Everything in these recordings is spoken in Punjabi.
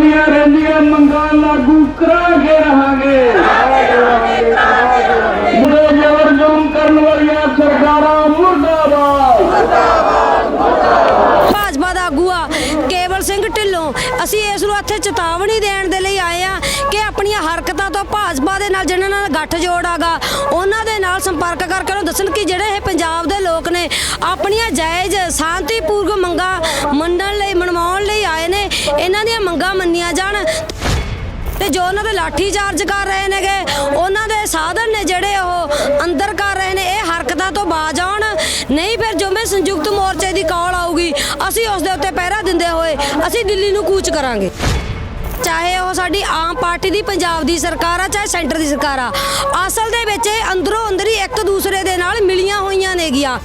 ਦੀਆਂ ਰਹਿੰਦੀਆਂ, ਮੰਗਾਂ ਲਾਗੂ ਕਰਾਂਗੇ, ਰਹਾਂਗੇ। ਮੁੰਡੇ ਜ਼ਬਰ ਜ਼ੁਲਮ ਕਰਨ ਵਾਲੀਆਂ ਸਰਕਾਰਾਂ ਮੁਰਦਾਬਾਦ। ਭਾਜਪਾ ਦਾ ਆਗੂ ਕੇਵਲ ਸਿੰਘ ਢਿੱਲੋਂ। ਅਸੀਂ ਇਸ ਨੂੰ ਇੱਥੇ ਚੇਤਾਵਨੀ ਦੇਣ ਦੇ ਲਈ ਆਏ ਆ ਕਿ ਆਪਣੀਆਂ ਹਰਕਤਾਂ ਤੋਂ ਭਾਜਪਾ ਦੇ ਨਾਲ, ਜਿਹਨਾਂ ਨਾਲ ਗੱਠ ਜੋੜਾਗਾ ਉਹਨਾਂ ਦੇ ਨਾਲ ਸੰਪਰਕ ਕਰਕੇ ਉਹਨੂੰ ਦੱਸਣ ਕਿ ਜਿਹੜੇ ਇਹ ਪੰਜਾਬ ਦੇ ਲੋਕ ਨੇ, ਆਪਣੀਆਂ ਜਾਇਜ਼ ਸ਼ਾਂਤੀਪੂਰਵਕ ਮੰਗਾਂ ਮੰਨਣ ਲਈ ਮਨਵਾਉਣ ਲਈ ਆਏ ਨੇ ਇਹਨਾਂ ਦੀਆਂ ਮੰਗਾਂ ਮੰਨੀਆਂ ਜਾਣ। ਤੇ ਜੋ ਉਹਨਾਂ ਦੇ ਲਾਠੀ ਚਾਰਜ ਕਰ ਰਹੇ ਨੇਗੇ, ਉਹਨਾਂ ਦੇ ਸਾਧਨ ਨੇ ਜਿਹੜੇ ਉਹ ਅੰਦਰ ਕਰ ਰਹੇ ਨੇ, ਇਹ ਹਰਕਤਾਂ ਤੋਂ ਬਾਜ ਆਉਣ। ਨਹੀਂ ਫਿਰ ਜਿਵੇਂ ਸੰਯੁਕਤ ਮੋਰਚੇ ਦੀ ਕਾਲ ਆਊਗੀ, ਅਸੀਂ ਉਸ ਦੇ ਉੱਤੇ ਪਹਿਰਾ ਦਿੰਦੇ ਹੋਏ, ਅਸੀਂ ਦਿੱਲੀ ਨੂੰ ਕੂਚ ਕਰਾਂਗੇ। ਚਾਹੇ ਉਹ ਸਾਡੀ ਆਮ ਪਾਰਟੀ ਦੀ, ਪੰਜਾਬ ਦੀ ਸਰਕਾਰ ਆ, ਚਾਹੇ ਸੈਂਟਰ ਦੀ ਸਰਕਾਰ ਆ, ਅਸਲ ਦੇ ਵਿੱਚ ਇਹ ਅੰਦਰੋਂ ਅੰਦਰ ਹੀ ਇੱਕ ਦੂਸਰੇ ਦੇ ਨਾਲ ਮਿਲੀਆਂ ਹੋਈਆਂ ਨੇਗੀਆਂ।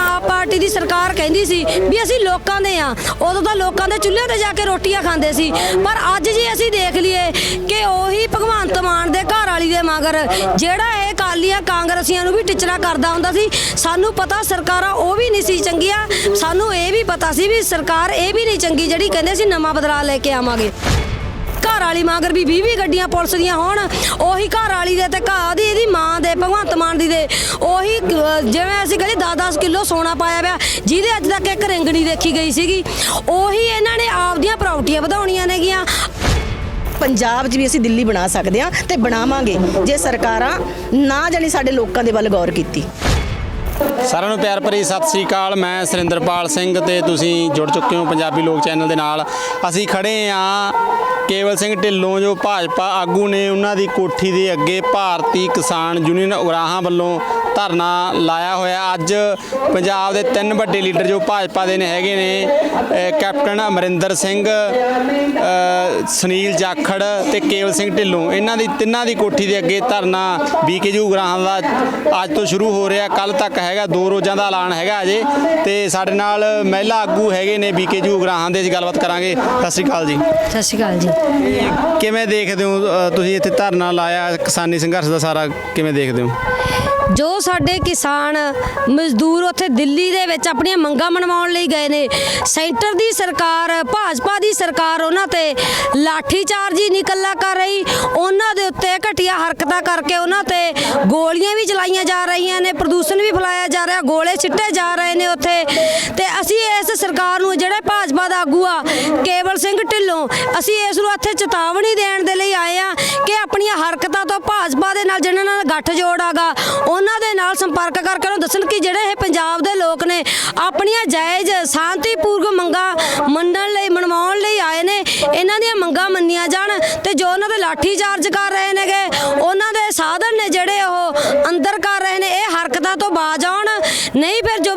ਆਪ ਪਾਰਟੀ ਦੀ ਸਰਕਾਰ ਕਹਿੰਦੀ ਸੀ ਵੀ ਅਸੀਂ ਲੋਕਾਂ ਦੇ ਆ ਉਦੋਂ ਤਾਂ ਲੋਕਾਂ ਦੇ ਚੁੱਲ੍ਹੇ ਤੇ ਜਾ ਕੇ ਰੋਟੀਆਂ ਖਾਂਦੇ ਸੀ। ਪਰ ਅੱਜ ਜੀ ਅਸੀਂ ਦੇਖ ਲਈਏ ਕਿ ਉਹੀ ਭਗਵੰਤ ਮਾਨ ਦੇ ਘਰ ਵਾਲੀ ਦੇ ਮਗਰ ਜਿਹੜਾ ਇਹ ਕਾਲੀਆਂ ਕਾਂਗਰਸੀਆਂ ਨੂੰ ਵੀ ਟਿਚਰਾ ਕਰਦਾ ਹੁੰਦਾ ਸੀ, ਸਾਨੂੰ ਪਤਾ ਸਰਕਾਰਾਂ ਉਹ ਵੀ ਨਹੀਂ ਸੀ ਚੰਗੀਆਂ। ਸਾਨੂੰ ਇਹ ਵੀ ਪਤਾ ਸੀ ਵੀ ਸਰਕਾਰ ਇਹ ਵੀ ਨਹੀਂ ਚੰਗੀ ਜਿਹੜੀ ਕਹਿੰਦੇ ਸੀ ਨਵਾਂ ਬਦਲਾਅ ਲੈ ਕੇ ਆਵਾਂਗੇ। ਘਰ ਵਾਲੀ ਮਗਰ ਵੀ 20 20 ਗੱਡੀਆਂ ਪੁਲਿਸ ਦੀਆਂ ਹੋਣ, ਉਹੀ ਘਰ ਵਾਲੀ ਦੇ ਤੇ ਘਰ ਦੀ, ਇਹਦੀ ਮਾਂ ਦੇ, ਭਗਵੰਤ ਮਾਨ ਦੀ ਦੇ। ਉਹੀ ਜਿਵੇਂ ਅਸੀਂ ਕਹਿੰਦੇ 10-10 ਕਿਲੋ ਸੋਨਾ ਪਾਇਆ ਪਿਆ, ਜਿਹਦੇ ਅੱਜ ਤੱਕ ਇੱਕ ਰਿੰਗ ਦੇਖੀ ਗਈ ਸੀਗੀ। ਉਹੀ ਇਹਨਾਂ ਨੇ ਆਪਦੀਆਂ ਪ੍ਰਾਪਰਟੀਆਂ ਵਧਾਉਣੀਆਂ ਨੇਗੀਆਂ। ਪੰਜਾਬ 'ਚ ਵੀ ਅਸੀਂ ਦਿੱਲੀ ਬਣਾ ਸਕਦੇ ਹਾਂ ਤੇ ਬਣਾਵਾਂਗੇ, ਜੇ ਸਰਕਾਰਾਂ ਨਾ ਜਾਣੀ ਸਾਡੇ ਲੋਕਾਂ ਦੇ ਵੱਲ ਗੌਰ ਕੀਤੀ। ਸਾਰਿਆਂ ਨੂੰ ਪਿਆਰ ਭਰੀ ਸਤਿ ਸ੍ਰੀ ਅਕਾਲ। ਮੈਂ ਸੁਰਿੰਦਰਪਾਲ ਸਿੰਘ ਤੇ ਤੁਸੀਂ ਜੁੜ ਚੁੱਕੇ ਹੋ ਪੰਜਾਬੀ ਲੋਕ ਚੈਨਲ ਦੇ ਨਾਲ। ਅਸੀਂ ਖੜੇ ਆ ਕੇਵਲ ਸਿੰਘ ਢਿੱਲੋਂ ਜੋ ਭਾਜਪਾ ਆਗੂ ਨੇ ਉਹਨਾਂ ਦੀ ਕੋਠੀ ਦੇ ਅੱਗੇ ਭਾਰਤੀ ਕਿਸਾਨ ਯੂਨੀਅਨ ਉਗਰਾਹਾਂ ਵੱਲੋਂ ਧਰਨਾ ਲਾਇਆ ਹੋਇਆ। ਅੱਜ ਪੰਜਾਬ ਦੇ ਤਿੰਨ ਵੱਡੇ ਲੀਡਰ ਜੋ ਭਾਜਪਾ ਦੇ ਨੇ ਹੈਗੇ ਨੇ ਕੈਪਟਨ ਅਮਰਿੰਦਰ ਸਿੰਘ ਸੁਨੀਲ ਜਾਖੜ ਤੇ ਕੇਵਲ ਸਿੰਘ ਢਿੱਲੋਂ। ਇਹਨਾਂ ਦੀ ਤਿੰਨਾਂ ਦੀ ਕੋਠੀ ਦੇ ਅੱਗੇ ਧਰਨਾ ਬੀਕੇਯੂ ਉਗਰਾਹਾਂ ਦਾ ਅੱਜ ਤੋਂ ਸ਼ੁਰੂ ਹੋ ਰਿਹਾ। ਕੱਲ ਤੱਕ ਹੈਗਾ ਦੋ ਰੋਜ਼ਾਂ ਦਾ ਐਲਾਨ ਹੈਗਾ ਅਜੇ। ਤੇ ਸਾਡੇ ਨਾਲ ਮਹਿਲਾ ਆਗੂ ਹੈਗੇ ਨੇ ਬੀਕੇਯੂ ਉਗਰਾਹਾਂ ਦੇ ਅਸੀਂ ਗੱਲਬਾਤ ਕਰਾਂਗੇ। ਸਤਿ ਸ਼੍ਰੀ ਅਕਾਲ ਜੀ। ਸਤਿ ਸ਼੍ਰੀ ਅਕਾਲ ਜੀ। ਕਿਵੇਂ ਦੇਖਦੇ ਹੋ ਤੁਸੀਂ ਇੱਥੇ ਧਰਨਾ ਲਾਇਆ ਕਿਸਾਨੀ ਸੰਘਰਸ਼ ਦਾ ਸਾਰਾ ਕਿਵੇਂ ਦੇਖਦੇ ਹੋ? ਜੋ ਸਾਡੇ ਕਿਸਾਨ ਮਜ਼ਦੂਰ ਉੱਥੇ ਦਿੱਲੀ ਦੇ ਵਿੱਚ ਆਪਣੀਆਂ ਮੰਗਾਂ ਮਨਵਾਉਣ ਲਈ ਗਏ ਨੇ, ਸੈਂਟਰ ਦੀ ਸਰਕਾਰ, ਭਾਜਪਾ ਦੀ ਸਰਕਾਰ ਉਹਨਾਂ ਤੇ ਲਾਠੀ ਚਾਰਜ ਹੀ ਨਿਕੱਲਾ ਕਰ ਰਹੀ, ਉਹਨਾਂ ਦੇ ਉੱਤੇ ਘਟੀਆ ਹਰਕਤਾਂ ਕਰਕੇ ਉਹਨਾਂ ਤੇ ਗੋਲੀਆਂ ਵੀ ਚਲਾਈਆਂ ਜਾ ਰਹੀਆਂ ਨੇ, ਪ੍ਰਦੂਸ਼ਣ ਵੀ ਫੈਲਾਇਆ ਜਾ ਰਿਹਾ, ਗੋਲੇ ਸਿੱਟੇ ਜਾ ਰਹੇ ਨੇ ਉੱਥੇ, ਤੇ ਅਸੀਂ ਇਸ ਸਰਕਾਰ ਨੂੰ ਜਿਹੜੇ ਕੇਵਲ ਸਿੰਘ ਢਿੱਲੋਂ, ਅਸੀਂ ਇਸ ਨੂੰ ਇੱਥੇ ਚੇਤਾਵਨੀ ਦੇਣ ਦੇ ਲਈ ਆਏ ਆ ਕਿ ਆਪਣੀਆਂ ਹਰਕਤਾਂ ਤੋਂ ਭਾਜਪਾ ਦੇ ਨਾਲ ਜਿਹਨਾਂ ਨਾਲ ਗੱਠ ਜੋੜਾਗਾ ਉਹਨਾਂ ਦੇ ਨਾਲ ਸੰਪਰਕ ਕਰਕੇ ਉਹਨੂੰ ਦੱਸਣ ਕਿ ਜਿਹੜੇ ਇਹ ਪੰਜਾਬ ਦੇ ਲੋਕ ਨੇ, ਆਪਣੀਆਂ ਜਾਇਜ਼ ਸ਼ਾਂਤੀਪੂਰਵਕ ਮੰਗਾਂ ਮੰਨਣ ਲਈ ਮਨਵਾਉਣ ਲਈ ਆਏ ਨੇ, ਇਹਨਾਂ ਦੀਆਂ ਮੰਗਾਂ ਮੰਨੀਆਂ ਜਾਣ ਤੇ ਜੋ ਉਹਨਾਂ ਦੇ ਲਾਠੀ ਚਾਰਜ ਕਰ ਰਹੇ ਨੇਗੇ, ਉਹਨਾਂ ਦੇ ਸਾਧਨ ਨੇ ਜਿਹੜੇ ਉਹ ਅੰਦਰ ਕਰ ਰਹੇ ਨੇ, ਇਹ ਹਰਕਤਾਂ ਤੋਂ ਬਾਜ ਆਉਣ, ਨਹੀਂ ਫਿਰ ਜੋ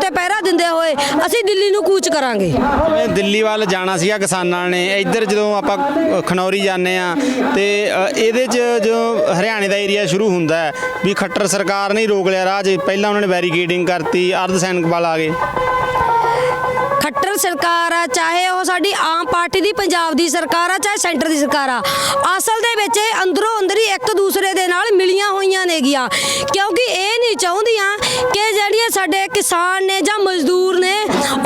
ਉੱਤੇ ਪਹਿਰਾ ਦਿੰਦੇ ਹੋਏ ਅਸੀਂ ਦਿੱਲੀ ਨੂੰ ਕੂਚ ਕਰਾਂਗੇ। ਜਿਵੇਂ ਦਿੱਲੀ ਵੱਲ ਜਾਣਾ ਸੀਗਾ ਕਿਸਾਨਾਂ ਨੇ, ਇੱਧਰ ਜਦੋਂ ਆਪਾਂ ਖਨੌਰੀ ਜਾਂਦੇ ਆ ਤੇ ਇਹਦੇ 'ਚ ਜਦੋਂ ਹਰਿਆਣੇ ਦਾ ਏਰੀਆ ਸ਼ੁਰੂ ਹੁੰਦਾ ਵੀ ਖੱਟਰ ਸਰਕਾਰ ਨੇ ਰੋਕ ਲਿਆ ਰਾਹ 'ਚ, ਪਹਿਲਾਂ ਉਹਨਾਂ ਨੇ ਬੈਰੀਕੇਡਿੰਗ ਕਰਤੀ, ਅਰਧ ਸੈਨਿਕ ਬਲ ਆ ਗਏ। ਸਰਕਾਰ ਆ, ਚਾਹੇ ਉਹ ਸਾਡੀ ਆਮ ਪਾਰਟੀ ਦੀ, ਪੰਜਾਬ ਦੀ ਸਰਕਾਰ ਆ, ਚਾਹੇ ਸੈਂਟਰ ਦੀ ਸਰਕਾਰ ਆ, ਅਸਲ ਦੇ ਵਿੱਚ ਇਹ ਅੰਦਰੋਂ ਅੰਦਰ ਹੀ ਇੱਕ ਦੂਸਰੇ ਦੇ ਨਾਲ ਮਿਲੀਆਂ ਹੋਈਆਂ ਨੇਗੀਆਂ। ਕਿਉਂਕਿ ਇਹ ਨਹੀਂ ਚਾਹੁੰਦੀਆਂ ਕਿ ਜਿਹੜੀਆਂ ਸਾਡੇ ਕਿਸਾਨ ਨੇ ਜਾਂ ਮਜ਼ਦੂਰ ਨੇ,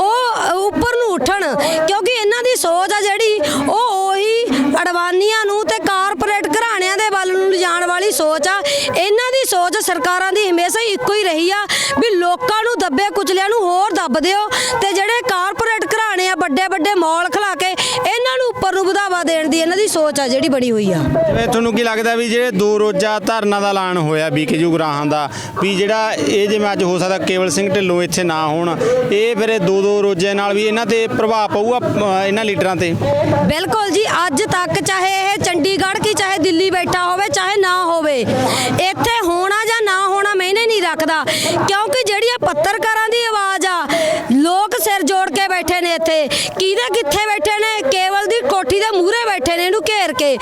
ਉਹ ਉੱਪਰ ਨੂੰ ਉੱਠਣ। ਕਿਉਂਕਿ ਇਹਨਾਂ ਦੀ ਸੋਚ ਆ ਜਿਹੜੀ, ਉਹ ਉਹੀ ਅਡਵਾਨੀਆਂ ਨੂੰ ਤੇ ਕਾਰਪੋਰੇਟ ਘਰਾਣਿਆਂ ਦੇ ਵੱਲ ਨੂੰ ਲਿਜਾਣ ਵਾਲੀ ਸੋਚ ਆ ਇਹਨਾਂ ਦੀ ਸੋਚ ਸਰਕਾਰਾਂ ਦੀ ਹਮੇਸ਼ਾ ਹੀ ਇੱਕੋ ਹੀ ਰਹੀ ਆ ਵੀ ਲੋਕਾਂ ਨੂੰ ਦੱਬੇ ਕੁਚਲਿਆਂ ਨੂੰ ਹੋਰ ਦੱਬ ਦਿਓ ਤੇ ਜਿਹੜੇ ਕਾਰਪੋਰੇਟ ਘਰਾਣੇ ਆ ਵੱਡੇ ਵੱਡੇ ਮਾਲ ਖਲਾ ਕੇ ਇਹਨਾਂ ਨੂੰ ਉੱਪਰ ਨੂੰ ਵਧਾਵਾ ਦੇਣ ਦੀ ਇਹਨਾਂ ਦੀ ਸੋਚ ਆ ਜਿਹੜੀ ਬਣੀ ਹੋਈ ਆ। ਜਿਵੇਂ ਤੁਹਾਨੂੰ ਕੀ ਲੱਗਦਾ ਵੀ ਜਿਹੜੇ ਦੋ ਰੋਜ਼ਾ ਧਰਨਾ ਦਾ ਐਲਾਨ ਹੋਇਆ ਬੀਕੇਯੂ ਗਰਾਹਾਂ ਦਾ ਵੀ ਜਿਹੜਾ ਇਹ ਜਿਵੇਂ ਅੱਜ ਹੋ ਸਕਦਾ ਕੇਵਲ ਸਿੰਘ ਢਿੱਲੋਂ ਇੱਥੇ ਨਾ ਹੋਣ ਇਹ ਫਿਰ ਇਹ ਦੋ ਦੋ ਰੋਜ਼ੇ ਨਾਲ ਵੀ ਇਹਨਾਂ ਤੇ ਪ੍ਰਭਾਵ ਪਊਗਾ ਇਹਨਾਂ ਲੀਡਰਾਂ ਤੇ? ਬਿਲਕੁਲ ਜੀ ਅੱਜ ਤੱਕ ਚਾਹੇ ਇਹ ਚੰਡੀਗੜ੍ਹ ਕੀ ਚਾਹੇ ਦਿੱਲੀ ਬੈਠਾ ਹੋਵੇ ਚਾਹੇ ਨਾ ਹੋਵੇ ਇੱਥੇ ਮੈਨੇ ਨਹੀਂ ਰੱਖਦਾ। ਕਿਉਂਕਿ ਜਿਹੜੀਆਂ ਪੱਤਰਕਾਰਾਂ ਦੀ ਆਵਾਜ਼ ਆ, ਲੋਕ ਸਿਰ ਜੋੜ ਕੇ ਬੈਠੇ ਨੇ ਇੱਥੇ। ਕਿਹਦੇ ਕਿੱਥੇ ਬੈਠੇ ਨੇ? ਕੇਵਲ ਦੀ ਕੋਠੀ ਦੇ ਮੂਹਰੇ ਬੈਠੇ ਨੇ ਇਹਨੂੰ ਘੇਰ ਕੇ।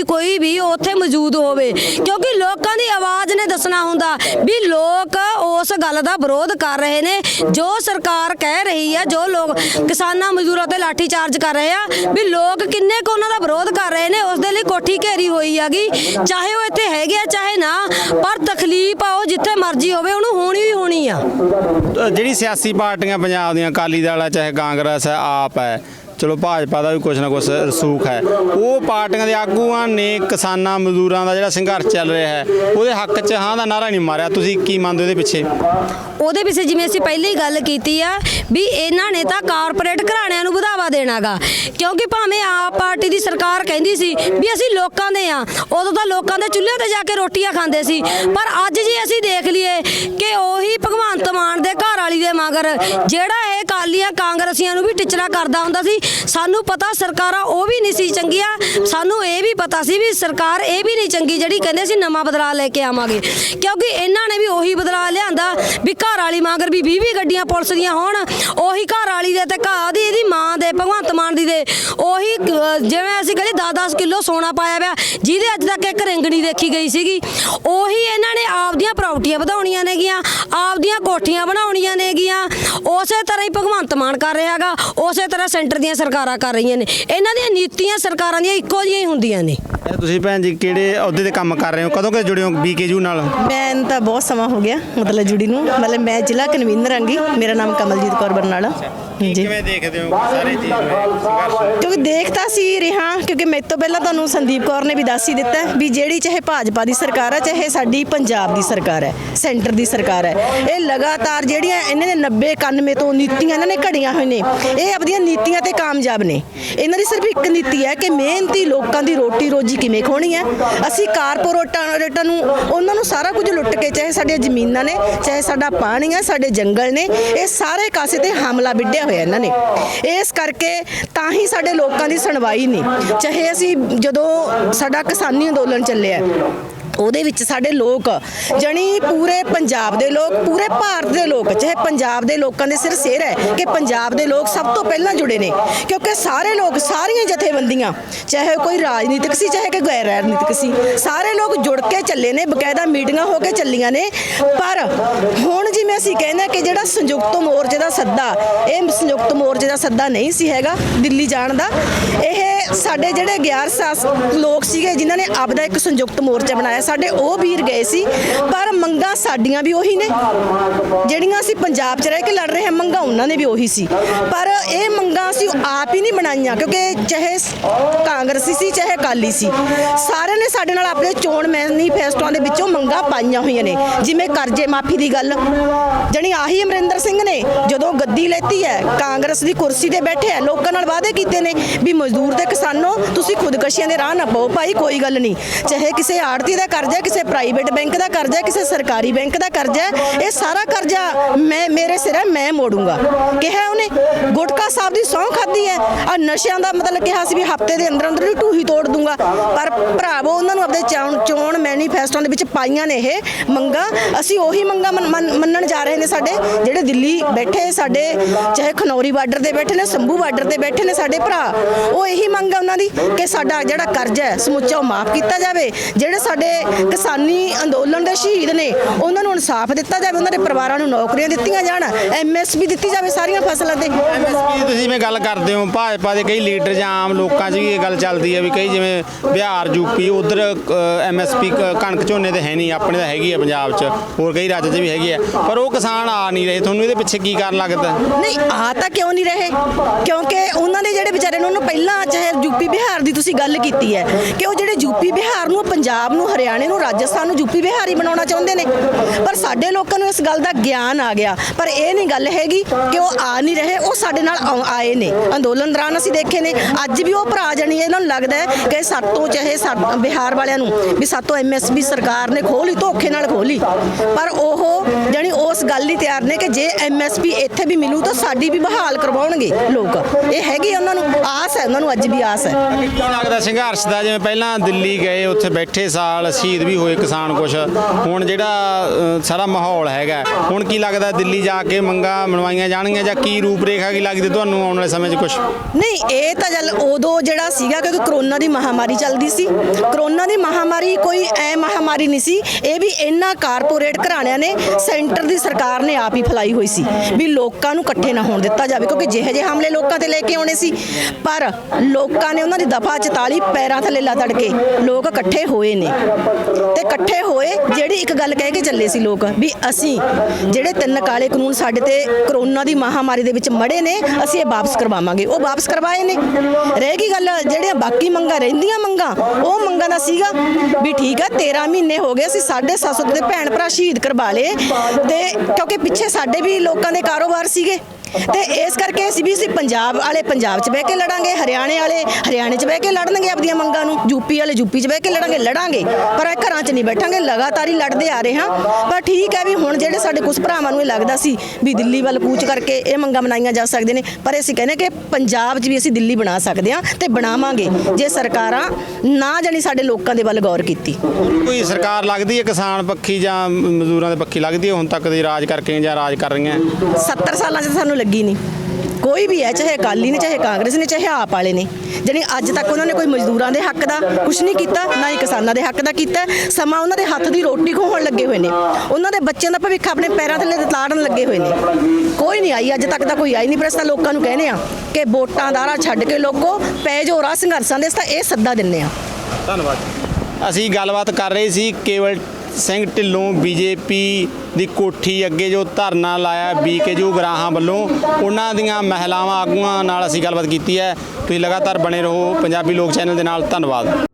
ਵੀ ਕੋਈ ਵੀ ਉੱਥੇ ਮੌਜੂਦ ਹੋਵੇ। ਕਿਉਂਕਿ ਲੋਕਾਂ ਦੀ ਆਵਾਜ਼ ਨੇ ਦੱਸਣਾ ਹੁੰਦਾ ਵੀ ਲੋਕ ਉਸ ਗੱਲ ਦਾ ਵਿਰੋਧ ਕਰ ਰਹੇ ਨੇ। ਜੋ ਸਰਕਾਰ ਕਹਿ ਰਹੀ ਆ, ਜੋ ਲੋਕ ਕਿਸਾਨਾਂ ਮਜ਼ਦੂਰਾਂ ਤੇ ਲਾਠੀ ਚਾਰਜ ਕਰ ਰਹੇ ਆ, ਵੀ ਲੋਕ ਕਿੰਨੇ ਕੁ ਉਹਨਾਂ ਦਾ ਵਿਰੋਧ ਕਰ ਰਹੇ ਨੇ, ਉਸ ਦੇ ਲਈ ਕੋਠੀ ਘੇਰੀ ਹੋਈ ਹੈਗੀ। ਚਾਹੇ ਉਹ ਇੱਥੇ ਹੈਗੇ ਆ, ਚਾਹੇ ਨਾ, ਪਰ ਤਕਲੀਫ ਆ ਉਹ ਜਿੱਥੇ ਮਰਜ਼ੀ ਹੋਵੇ, ਉਹਨੂੰ ਹੋਣੀ ਹੋਣੀ ਹੀ ਹੋਣੀ ਆ। ਜਿਹੜੀ ਸਿਆਸੀ ਪਾਰਟੀਆਂ ਪੰਜਾਬ ਦੀਆਂ, ਅਕਾਲੀ ਦਲ ਹੈ ਚਾਹੇ ਕਾਂਗਰਸ ਹੈ ਆਪ ਹੈ ਚਲੋ ਭਾਜਪਾ ਦਾ ਵੀ ਕੁਛ ਨਾ ਕੁਛ ਰਸੂਖ ਹੈ। ਉਹ ਪਾਰਟੀਆਂ ਦੇ ਆਗੂਆਂ ਨੇ ਕਿਸਾਨਾਂ, ਮਜ਼ਦੂਰਾਂ ਦਾ ਜਿਹੜਾ ਸੰਘਰਸ਼ ਚੱਲ ਰਿਹਾ ਹੈ, ਉਹਦੇ ਹੱਕ 'ਚ ਹਾਂ ਦਾ ਨਾਰਾ ਨਹੀਂ ਮਾਰਿਆ। ਤੁਸੀਂ ਕੀ ਮੰਨਦੇ ਉਹਦੇ ਪਿੱਛੇ? ਉਹਦੇ ਪਿੱਛੇ ਜਿਵੇਂ ਅਸੀਂ ਪਹਿਲਾਂ ਹੀ ਗੱਲ ਕੀਤੀ ਆ ਵੀ ਇਹਨਾਂ ਨੇ ਤਾਂ ਕਾਰਪੋਰੇਟ ਘਰਾਣਿਆਂ ਨੂੰ ਵਧਾਵਾ ਦੇਣਾਗਾ। ਕਿਉਂਕਿ ਭਾਵੇਂ ਆਪ ਪਾਰਟੀ ਦੀ ਸਰਕਾਰ ਕਹਿੰਦੀ ਸੀ ਵੀ ਅਸੀਂ ਲੋਕਾਂ ਦੇ ਆ, ਉਦੋਂ ਤਾਂ ਲੋਕਾਂ ਦੇ ਚੁੱਲ੍ਹੇ ਤੇ ਜਾ ਕੇ ਰੋਟੀਆਂ ਖਾਂਦੇ ਸੀ। ਪਰ ਅੱਜ ਜੀ ਅਸੀਂ ਦੇਖ ਲਈਏ ਕਿ ਉਹੀ ਭਗਵੰਤ ਮਾਨ ਦੇ ਘਰ ਵਾਲੀ ਦੇ ਮਗਰ ਜਿਹੜਾ ਇਹ ਕਾਲੀਆਂ ਕਾਂਗਰਸੀਆਂ ਨੂੰ ਵੀ ਟਿਚਰਾ ਕਰਦਾ ਹੁੰਦਾ ਸੀ ਸਾਨੂੰ ਪਤਾ ਸਰਕਾਰਾਂ ਉਹ ਵੀ ਨਹੀਂ ਸੀ ਚੰਗੀਆਂ। ਸਾਨੂੰ ਇਹ ਵੀ ਪਤਾ ਸੀ ਵੀ ਸਰਕਾਰ ਇਹ ਵੀ ਨਹੀਂ ਚੰਗੀ ਜਿਹੜੀ ਕਹਿੰਦੇ ਸੀ ਨਵਾਂ ਬਦਲਾਅ ਲੈ ਕੇ ਆਵਾਂਗੇ। ਕਿਉਂਕਿ ਇਹਨਾਂ ਨੇ ਵੀ ਉਹੀ ਬਦਲਾਅ ਲਿਆਂਦਾ ਵੀ ਘਰ ਵਾਲੀ ਮਗਰ ਵੀ 20 20 ਗੱਡੀਆਂ ਪੁਲਿਸ ਦੀਆਂ ਹੋਣ, ਉਹੀ ਘਰ ਵਾਲੀ ਦੇ ਤੇ ਘਰ ਦੀ, ਇਹਦੀ ਮਾਂ ਦੇ, ਭਗਵੰਤ ਮਾਨ ਦੀ ਦੇ। ਉਹੀ ਜਿਵੇਂ ਅਸੀਂ ਕਹਿੰਦੇ 10-10 ਕਿਲੋ ਸੋਨਾ ਪਾਇਆ ਪਿਆ, ਜਿਹਦੇ ਅੱਜ ਤੱਕ ਇੱਕ ਰਿੰਗ ਨਹੀਂ ਦੇਖੀ ਗਈ ਸੀਗੀ। ਉਹੀ ਇਹਨਾਂ ਨੇ ਆਪਦੀਆਂ ਪ੍ਰਾਪਰਟੀਆਂ ਵਧਾਉਣੀਆਂ ਨੇਗੀਆਂ ਆਪਦੀਆਂ ਕੋਠੀਆਂ ਬਣਾਉਣੀਆਂ ਨੇਗੀਆਂ ਉਸੇ ਤਰ੍ਹਾਂ ਹੀ ਭਗਵੰਤ ਮਾਨ ਕਰ ਰਿਹਾਗਾ ਉਸੇ ਤਰ੍ਹਾਂ ਸੈਂਟਰ ਦੀਆਂ ਸਰਕਾਰਾਂ ਕਰ ਰਹੀਆਂ ਨੇ। ਇਹਨਾਂ ਦੀਆਂ ਨੀਤੀਆਂ ਸਰਕਾਰਾਂ ਦੀਆਂ ਇੱਕੋ ਜਿਹੀਆਂ ਹੀ ਹੁੰਦੀਆਂ ਨੇ। ਇਹ ਤੁਸੀਂ ਭੈਣ ਜੀ ਕਿਹੜੇ ਅਹੁਦੇ ਤੇ ਕੰਮ ਕਰ ਰਹੇ ਹੋ? ਕਦੋਂ ਕਿ ਜੁੜੇ ਹੋ ਬੀਕੇਯੂ ਨਾਲ? ਮੈਂ ਤਾਂ ਬਹੁਤ ਸਮਾਂ ਹੋ ਗਿਆ ਮਤਲਬ ਜੁੜੀ ਨੂੰ। ਮਤਲਬ ਮੈਂ ਜ਼ਿਲ੍ਹਾ ਕਨਵੀਨਰ ਆਂਗੀ ਮੇਰਾ ਨਾਮ ਕਮਲਜੀਤ ਕੌਰ ਬਰਨਾਲਾ। ਜੀ ਕਿਵੇਂ ਦੇਖਦੇ ਹੋ ਸਾਰੇ ਚੀਜ਼ ਸੰਘਰਸ਼ ਕਿਉਂਕਿ ਦੇਖਤਾ ਸੀ ਰਿਹਾ ਕਿਉਂਕਿ ਮੇਰੇ ਤੋਂ ਪਹਿਲਾਂ ਤੁਹਾਨੂੰ ਸੰਦੀਪ ਕੌਰ ਨੇ ਵੀ ਦੱਸ ਹੀ ਦਿੱਤਾ ਵੀ ਜਿਹੜੀ ਚਾਹੇ ਭਾਜਪਾ ਦੀ ਸਰਕਾਰ ਹੈ ਚਾਹੇ ਸਾਡੀ ਪੰਜਾਬ ਦੀ ਸਰਕਾਰ ਹੈ ਸੈਂਟਰ ਦੀ ਸਰਕਾਰ ਹੈ ਇਹ ਲਗਾਤਾਰ ਜਿਹੜੀਆਂ ਇਹਨਾਂ ਨੇ 90 91 ਤੋਂ ਨੀਤੀਆਂ ਇਹਨਾਂ ਨੇ ਘੜੀਆਂ ਹੋਈਆਂ ਨੇ ਇਹ ਆਪਣੀਆਂ ਨੀਤੀਆਂ ਤੇ ਕਾਮਯਾਬ ਨੇ। ਇਹਨਾਂ ਦੀ ਸਿਰਫ ਇੱਕ ਨੀਤੀ ਹੈ ਕਿ ਮਿਹਨਤੀ ਲੋਕਾਂ ਦੀ ਰੋਟੀ ਰੋਜੀ ਕਿਵੇਂ ਖੋਣੀ ਹੈ। ਅਸੀਂ ਕਾਰਪੋਰੇਟਾਂ ਨੂੰ, ਉਹਨਾਂ ਨੂੰ ਸਾਰਾ ਕੁਝ ਲੁੱਟ ਕੇ, ਚਾਹੇ ਸਾਡੀਆਂ ਜ਼ਮੀਨਾਂ ਨੇ, ਚਾਹੇ ਸਾਡਾ ਪਾਣੀ ਹੈ, ਸਾਡੇ ਜੰਗਲ ਨੇ, ਇਹ ਸਾਰੇ ਕਾਸੇ ਤੇ ਹਮਲਾ ਵਿੱਢਿਆ ਹੋਇਆ ਇਹਨਾਂ ਨੇ। ਇਸ ਕਰਕੇ ਤਾਂ ਹੀ ਸਾਡੇ ਲੋਕਾਂ ਦੀ ਸੁਣਵਾਈ ਨਹੀਂ। ਚਾਹੇ ਅਸੀਂ ਜਦੋਂ ਸਾਡਾ ਕਿਸਾਨੀ ਅੰਦੋਲਨ ਚੱਲਿਆ ਉਹਦੇ ਵਿੱਚ ਸਾਡੇ ਲੋਕ, ਜਣੀ ਪੂਰੇ ਪੰਜਾਬ ਦੇ ਲੋਕ, ਪੂਰੇ ਭਾਰਤ ਦੇ ਲੋਕ, ਚਾਹੇ ਪੰਜਾਬ ਦੇ ਲੋਕਾਂ ਦੇ ਸਿਰ ਸਿਰ ਹੈ ਕਿ ਪੰਜਾਬ ਦੇ ਲੋਕ ਸਭ ਤੋਂ ਪਹਿਲਾਂ ਜੁੜੇ ਨੇ, ਕਿਉਂਕਿ ਸਾਰੇ ਲੋਕ ਸਾਰੀਆਂ ਜਥੇਬੰਦੀਆਂ, ਚਾਹੇ ਕੋਈ ਰਾਜਨੀਤਿਕ ਸੀ, ਚਾਹੇ ਕੋਈ ਗੈਰ ਰਾਜਨੀਤਿਕ ਸੀ, ਸਾਰੇ ਲੋਕ ਜੁੜ ਕੇ ਚੱਲੇ ਨੇ, ਬਕਾਇਦਾ ਮੀਟਿੰਗਾਂ ਹੋ ਕੇ ਚੱਲੀਆਂ ਨੇ, ਪਰ ਹੁਣ ਜਿਵੇਂ ਅਸੀਂ ਕਹਿੰਦੇ ਹਾਂ ਕਿ ਜਿਹੜਾ ਸੰਯੁਕਤ ਮੋਰਚੇ ਦਾ ਸੱਦਾ, ਇਹ ਸੰਯੁਕਤ ਮੋਰਚੇ ਦਾ ਸੱਦਾ ਨਹੀਂ ਸੀ ਹੈਗਾ ਦਿੱਲੀ ਜਾਣ ਦਾ, ਇਹ ਸਾਡੇ ਜਿਹੜੇ 11 ਸਾਸ ਲੋਕ ਸੀਗੇ, ਜਿਨ੍ਹਾਂ ਨੇ ਆਪਦਾ ਇੱਕ ਸੰਯੁਕਤ ਮੋਰਚਾ ਬਣਾਇਆ, ਸਾਡੇ ਉਹ ਵੀਰ ਗਏ ਸੀ, ਪਰ ਮੰਗਾਂ ਸਾਡੀਆਂ ਵੀ ਉਹੀ ਨੇ। ਜਿਹੜੀਆਂ ਅਸੀਂ ਪੰਜਾਬ 'ਚ ਰਹਿ ਕੇ ਲੜ ਰਹੇ ਹਾਂ, ਮੰਗਾਂ ਉਹਨਾਂ ਨੇ ਵੀ ਉਹੀ ਸੀ। ਪਰ ਇਹ ਮੰਗਾਂ ਅਸੀਂ ਆਪ ਹੀ ਨਹੀਂ ਬਣਾਈਆਂ, ਕਿਉਂਕਿ ਚਾਹੇ ਕਾਂਗਰਸੀ ਸੀ, ਚਾਹੇ ਅਕਾਲੀ ਸੀ, ਸਾਰਿਆਂ ਨੇ ਸਾਡੇ ਨਾਲ ਆਪਣੇ ਚੋਣ ਮੈਨੀਫੈਸਟੋਆਂ ਦੇ ਵਿੱਚੋਂ ਮੰਗਾਂ ਪਾਈਆਂ ਹੋਈਆਂ ਨੇ। ਜਿਵੇਂ ਕਰਜ਼ੇ ਮਾਫੀ ਦੀ ਗੱਲ, ਜਣੀ ਆਹੀ ਅਮਰਿੰਦਰ ਸਿੰਘ ਨੇ, ਜਦੋਂ ਗੱਦੀ ਲੈਤੀ ਹੈ, ਕਾਂਗਰਸ ਦੀ ਕੁਰਸੀ ਤੇ ਬੈਠੇ ਹੈ, ਲੋਕਾਂ ਨਾਲ ਵਾਅਦੇ ਕੀਤੇ ਨੇ ਵੀ ਮਜ਼ਦੂਰ ਤੇ ਕਿਸਾਨੋ ਤੁਸੀਂ ਖੁਦਕਸ਼ੀਆਂ ਦੇ ਰਾਹ ਨਾ ਪਾਓ। ਭਾਈ, ਕੋਈ ਗੱਲ ਨਹੀਂ। ਚਾਹੇ ਕਿਸੇ ਆੜਤੀ ਦਾ ਕਰਜ਼ਾ ਕਿਸੇ ਪ੍ਰਾਈਵੇਟ ਬੈਂਕ ਦਾ ਕਰਜ਼ਾ ਕਿਸੇ ਸਰਕਾਰੀ ਬੈਂਕ ਦਾ ਕਰਜ਼ਾ ਇਹ ਸਾਰਾ ਕਰਜ਼ਾ ਮੈਂ, ਮੇਰੇ ਸਿਰ ਮੈਂ ਮੋੜੂੰਗਾ। ਕਿਹਾ ਉਹਨੇ, ਗੁਟਕਾ ਸਾਹਿਬ ਦੀ ਸਹੁੰ ਖਾਦੀ ਹੈ। ਆ ਨਸ਼ਿਆਂ ਦਾ ਮਤਲਬ ਕਿਹਾ ਸੀ ਵੀ ਹਫ਼ਤੇ ਦੇ ਅੰਦਰ ਅੰਦਰ ਹੀ ਢੂਹੀ ਤੋੜ ਦੂੰਗਾ। ਪਰ ਭਰਾਵੋ, ਉਹਨਾਂ ਨੂੰ ਆਪਣੇ ਚੋਣ ਚੋਣ ਮੈਨੀਫੈਸਟੋ ਦੇ ਵਿੱਚ ਪਾਈਆਂ ਨੇ ਇਹ ਮੰਗਾਂ। ਅਸੀਂ ਉਹੀ ਮੰਗਾਂ ਮੰਨਣ ਜਾ ਰਹੇ ਨੇ ਸਾਡੇ, ਜਿਹੜੇ ਦਿੱਲੀ ਬੈਠੇ ਸਾਡੇ, ਚਾਹੇ ਖਨੌਰੀ ਬਾਰਡਰ ਤੇ ਬੈਠੇ ਨੇ, ਸੰਭੂ ਬਾਰਡਰ ਤੇ ਬੈਠੇ ਨੇ ਸਾਡੇ ਭਰਾ। ਉਹ ਇਹੀ ਮੰਗ ਹੈ ਉਹਨਾਂ ਦੀ ਕਿ ਸਾਡਾ ਜਿਹੜਾ ਕਰਜ਼ਾ ਹੈ ਸਮੁੱਚਾ ਉਹ ਮਾਫ ਕੀਤਾ ਜਾਵੇ। ਜਿਹੜੇ ਸਾਡੇ ਕਿਸਾਨੀ ਅੰਦੋਲਨ ਦੇ ਸ਼ਹੀਦ ਨੇ ਉਹਨਾਂ ਨੂੰ ਇਨਸਾਫ ਦਿੱਤਾ ਜਾਵੇ ਉਹਨਾਂ ਦੇ ਪਰਿਵਾਰਾਂ ਨੂੰ ਨੌਕਰੀਆਂ ਦਿੱਤੀਆਂ ਜਾਣ ਐਮਐਸਪੀ ਦਿੱਤੀ ਜਾਵੇ ਸਾਰੀਆਂ ਫਸਲਾਂ ਤੇ। ਐਮਐਸਪੀ ਦੀ ਤੁਸੀਂ ਜਿਵੇਂ ਗੱਲ ਕਰਦੇ ਹੋ ਭਾਜਪਾ ਦੇ ਕਈ ਲੀਡਰ ਜਾਂ ਆਮ ਲੋਕਾਂ 'ਚ ਵੀ ਇਹ ਗੱਲ ਚੱਲਦੀ ਹੈ ਵੀ ਕਈ ਜਿਵੇਂ ਬਿਹਾਰ ਯੂਪੀ ਉਧਰ ਐਮਐਸਪੀ ਕਣਕ ਝੋਨੇ ਤੇ ਹੈ ਨਹੀਂ ਆਪਣੇ ਤਾਂ ਹੈਗੀ ਹੈ ਪੰਜਾਬ 'ਚ ਹੋਰ ਕਈ ਰਾਜਾਂ 'ਚ ਵੀ ਹੈਗੀ ਹੈ ਪਰ ਉਹ ਕਿਸਾਨ ਆ ਨਹੀਂ ਰਹੇ ਤੁਹਾਨੂੰ ਇਹਦੇ ਪਿੱਛੇ ਕੀ ਕਾਰਨ ਲੱਗਦਾ? ਨਹੀਂ ਆ ਤਾਂ ਕਿਉਂ ਨਹੀਂ ਰਹੇ? ਕਿਉਂਕਿ ਉਹਨਾਂ ਦੇ ਜਿਹੜੇ ਵਿਚਾਰੇ ਨੇ ਉਹਨੂੰ ਪਹਿਲਾਂ ਚਾਹੇ ਯੂਪੀ ਬਿਹਾਰ ਦੀ ਤੁਸੀਂ ਗੱਲ ਕੀਤੀ ਹੈ ਕਿ ਉਹ ਜਿਹੜੇ ਯੂਪੀ ਬਿਹਾਰ ਨੂੰ, ਪੰਜਾਬ ਨੂੰ, ਹਰਿਆਣੇ ਨੂੰ, ਰਾਜਸਥਾਨ ਨੂੰ ਯੂਪੀ ਬਿਹਾਰ ਬਣਾਉਣਾ ਚਾਹੁੰਦੇ ਨੇ। ਪਰ ਸਾਡੇ ਲੋਕਾਂ ਨੂੰ ਇਸ ਗੱਲ ਦਾ ਗਿਆਨ ਆ ਗਿਆ। ਪਰ ਇਹ ਨਹੀਂ ਗੱਲ ਹੈਗੀ ਕਿ ਉਹ ਆ ਨਹੀਂ ਰਹੇ, ਉਹ ਸਾਡੇ ਨਾਲ ਆਏ ਨੇ। ਅੰਦੋਲਨ ਦੌਰਾਨ ਅਸੀਂ ਦੇਖੇ ਨੇ, ਅੱਜ ਵੀ ਉਹ ਭਰਾ ਜਣੀ ਇਹਨਾਂ ਨੂੰ ਲੱਗਦਾ ਹੈ ਕਿ ਸਾਤੋਂ ਚਾਹੇ ਬਿਹਾਰ ਵਾਲਿਆਂ ਨੂੰ ਵੀ ਸਾਤੋਂ ਐਮਐਸਪੀ ਸਰਕਾਰ ਨੇ ਖੋਲੀ ਧੋਖੇ ਨਾਲ ਖੋਲੀ ਪਰ ਉਹ ਜਾਣੀ ਉਸ ਗੱਲ ਲਈ ਤਿਆਰ ਨੇ ਕਿ ਜੇ ਐਮਐਸਪੀ ਇੱਥੇ ਵੀ ਮਿਲੂ ਤਾਂ ਸਾਡੀ ਵੀ ਬਹਾਲ ਕਰਵਾਉਣਗੇ ਲੋਕ। ਇਹ ਹੈਗੀ ਉਹਨਾਂ ਨੂੰ, ਆਸ ਹੈ ਉਹਨਾਂ ਨੂੰ ਅੱਜ ਵੀ ਆਸ ਹੈ। ਕੀ ਲੱਗਦਾ ਸੰਘਰਸ਼ ਦਾ? ਜਿਵੇਂ ਪਹਿਲਾਂ ਦਿੱਲੀ ਗਏ ਉੱਥੇ ਬੈਠੇ ਸਾਲ ਸ਼ਹੀਦ ਵੀ ਹੋਏ ਕਿਸਾਨ ਕੁਛ। ਹੁਣ ਜਿਹੜਾ ਅ, ਸਾਰਾ ਮਾਹੌਲ ਹੈਗਾ। ਹੁਣ ਕੀ ਲੱਗਦਾ ਦਿੱਲੀ ਜਾ ਕੇ ਮੰਗਾਂ ਮਨਵਾਈਆਂ ਜਾਣਗੀਆਂ ਜਾਂ ਕੀ ਰੂਪ ਰੇਖਾ ਕੀ ਲੱਗਦੀ ਤੁਹਾਨੂੰ ਆਉਣ ਵਾਲੇ ਸਮੇਂ 'ਚ ਕੁਛ? ਨਹੀਂ ਇਹ ਤਾਂ ਜਲ ਉਦੋਂ ਜਿਹੜਾ ਸੀਗਾ ਕਿਉਂਕਿ ਕਰੋਨਾ ਦੀ ਮਹਾਮਾਰੀ ਚੱਲਦੀ ਸੀ। ਕਰੋਨਾ ਦੀ ਮਹਾਮਾਰੀ ਕੋਈ ਐ ਮਹਾਮਾਰੀ ਨਹੀਂ ਸੀ। ਇਹ ਵੀ ਇਹਨਾਂ ਕਾਰਪੋਰੇਟ ਘਰਾਣਿਆਂ ਨੇ ਸੈਂਟਰ ਦੀ ਸਰਕਾਰ ਸਰਕਾਰ ਨੇ ਆਪ ਹੀ ਫਲਾਈ ਹੋਈ ਸੀ ਵੀ ਲੋਕਾਂ ਨੂੰ ਇਕੱਠੇ ਨਾ ਹੋਣ ਦਿੱਤਾ ਜਾਵੇ ਕਿਉਂਕਿ ਜਿਹੇ ਜਿਹੇ ਹਮਲੇ ਲੋਕਾਂ ਤੇ ਲੈ ਕੇ ਆਉਣੇ ਸੀ। ਪਰ ਲੋਕਾਂ ਲੋਕਾਂ ਨੇ ਉਹਨਾਂ ਦੀ ਦਫਾ 44 ਪੈਰਾਂ ਥੱਲੇ ਲਾ ਤੜ ਕੇ ਲੋਕ ਇਕੱਠੇ ਹੋਏ ਨੇ। ਤੇ ਇਕੱਠੇ ਹੋਏ, ਜਿਹੜੀ ਇੱਕ ਗੱਲ ਕਹਿ ਕੇ ਚੱਲੇ ਸੀ ਲੋਕ, ਵੀ ਅਸੀਂ ਜਿਹੜੇ ਤਿੰਨ ਕਾਲੇ ਕਾਨੂੰਨ ਸਾਡੇ ਤੇ ਕਰੋਨਾ ਦੀ ਮਹਾਮਾਰੀ ਦੇ ਵਿੱਚ ਮੜੇ ਨੇ, ਅਸੀਂ ਇਹ ਵਾਪਸ ਕਰਵਾਵਾਂਗੇ। ਉਹ ਵਾਪਸ ਕਰਵਾਏ ਨੇ। ਰਹਿ ਗਈ ਗੱਲ, ਜਿਹੜੀਆਂ ਬਾਕੀ ਮੰਗਾਂ ਰਹਿੰਦੀਆਂ ਮੰਗਾਂ, ਉਹ ਮੰਗਾਂ ਦਾ ਸੀਗਾ ਵੀ ਠੀਕ ਆ 13 ਮਹੀਨੇ ਹੋ ਗਏ, ਅਸੀਂ 750 ਦੇ ਭੈਣ ਭਰਾ ਸ਼ਹੀਦ ਕਰਵਾ ਲਏ। ਤੇ ਕਿਉਂਕਿ ਪਿੱਛੇ ਸਾਡੇ ਵੀ ਲੋਕਾਂ ਦੇ ਕਾਰੋਬਾਰ ਸੀਗੇ। ਤੇ ਇਸ ਕਰਕੇ ਅਸੀਂ ਵੀ ਅਸੀਂ ਪੰਜਾਬ ਵਾਲੇ ਪੰਜਾਬ 'ਚ ਬਹਿ ਕੇ ਲੜਾਂਗੇ ਹਰਿਆਣੇ ਵਾਲੇ ਹਰਿਆਣੇ 'ਚ ਬਹਿ ਕੇ ਲੜਨਗੇ ਆਪਣੀਆਂ ਮੰਗਾਂ ਨੂੰ ਯੂਪੀ ਵਾਲੇ ਯੂਪੀ 'ਚ ਬਹਿ ਕੇ ਲੜਾਂਗੇ ਲੜਾਂਗੇ। ਪਰ ਇਹ ਘਰਾਂ 'ਚ ਨਹੀਂ ਬੈਠਾਂਗੇ ਲਗਾਤਾਰ ਹੀ ਲੜਦੇ ਆ ਰਹੇ ਹਾਂ। ਪਰ ਠੀਕ ਹੈ ਵੀ ਹੁਣ ਜਿਹੜੇ ਸਾਡੇ ਕੁਝ ਭਰਾਵਾਂ ਨੂੰ ਇਹ ਲੱਗਦਾ ਸੀ ਵੀ ਦਿੱਲੀ ਵੱਲ ਕੂਚ ਕਰਕੇ ਇਹ ਮੰਗਾਂ ਬਣਾਈਆਂ ਜਾ ਸਕਦੀਆਂ ਨੇ ਪਰ ਅਸੀਂ ਕਹਿੰਦੇ ਕਿ ਪੰਜਾਬ 'ਚ ਵੀ ਅਸੀਂ ਦਿੱਲੀ ਬਣਾ ਸਕਦੇ ਹਾਂ ਤੇ ਬਣਾਵਾਂਗੇ ਜੇ ਸਰਕਾਰਾਂ ਨਾ ਜਾਣੀ ਸਾਡੇ ਲੋਕਾਂ ਦੇ ਵੱਲ ਗੌਰ ਕੀਤੀ। ਕੋਈ ਸਰਕਾਰ ਲੱਗਦੀ ਹੈ ਕਿਸਾਨ ਪੱਖੀ ਜਾਂ ਮਜ਼ਦੂਰਾਂ ਦੇ ਪੱਖੀ ਲੱਗਦੀ ਹੈ ਹੁਣ ਤੱਕ ਦੀ ਰਾਜ ਕਰਕੇ ਜਾਂ ਰਾਜ ਕਰ ਰਹੀਆਂ? 70 ਸਾਲਾਂ 'ਚ ਸਾਨੂੰ ਲੱਗੀ ਨਹੀਂ ਕੋਈ ਵੀ ਹੈ, ਚਾਹੇ ਅਕਾਲੀ ਨੇ, ਚਾਹੇ ਕਾਂਗਰਸ ਨੇ, ਚਾਹੇ ਆਪ ਵਾਲੇ ਨੇ। ਜਾਣੀ ਅੱਜ ਤੱਕ ਉਹਨਾਂ ਨੇ ਕੋਈ ਮਜ਼ਦੂਰਾਂ ਦੇ ਹੱਕ ਦਾ ਕੁਝ ਨਹੀਂ ਕੀਤਾ, ਨਾ ਹੀ ਕਿਸਾਨਾਂ ਦੇ ਹੱਕ ਦਾ ਕੀਤਾ। ਸਮਾਂ ਉਹਨਾਂ ਦੇ ਹੱਥ ਦੀ ਰੋਟੀ ਖੋਹਣ ਲੱਗੇ ਹੋਏ ਨੇ। ਉਹਨਾਂ ਦੇ ਬੱਚਿਆਂ ਦਾ ਭਵਿੱਖ ਆਪਣੇ ਪੈਰਾਂ ਥੱਲੇ ਤਾੜਨ ਲੱਗੇ ਹੋਏ ਨੇ। ਕੋਈ ਨਹੀਂ ਆਈ, ਅੱਜ ਤੱਕ ਤਾਂ ਕੋਈ ਆਈ ਨਹੀਂ ਪਰ ਅਸੀਂ ਲੋਕਾਂ ਨੂੰ ਕਹਿੰਦੇ ਆ ਕਿ ਵੋਟਾਂ ਦਾ ਰਾਹ ਛੱਡ ਕੇ ਲੋਕੋ ਪੈ ਜੋ ਰਾਹ ਸੰਘਰਸ਼ਾਂ ਦੇ, ਅਸੀਂ ਇਹ ਸੱਦਾ ਦਿੰਨੇ ਆ ਧੰਨਵਾਦ। ਅਸੀਂ ਗੱਲਬਾਤ ਕਰ ਰਹੇ ਸੀ ਕੇਵਲ ਸਿੰਘ ਢਿੱਲੋਂ ਬੀਜੇਪੀ ਦੀ ਕੋਠੀ ਅੱਗੇ ਜੋ ਧਰਨਾ ਲਾਇਆ ਬੀਕੇਯੂ ਗਰਾਹਾਂ ਵੱਲੋਂ, ਉਹਨਾਂ ਦੀਆਂ ਮਹਿਲਾਵਾਂ ਆਗੂਆਂ ਨਾਲ ਅਸੀਂ ਗੱਲਬਾਤ ਕੀਤੀ ਹੈ। ਤੁਸੀਂ ਲਗਾਤਾਰ ਬਣੇ ਰਹੋ। ਪੰਜਾਬੀ ਲੋਕ ਚੈਨਲ ਦੇ ਨਾਲ ਧੰਨਵਾਦ।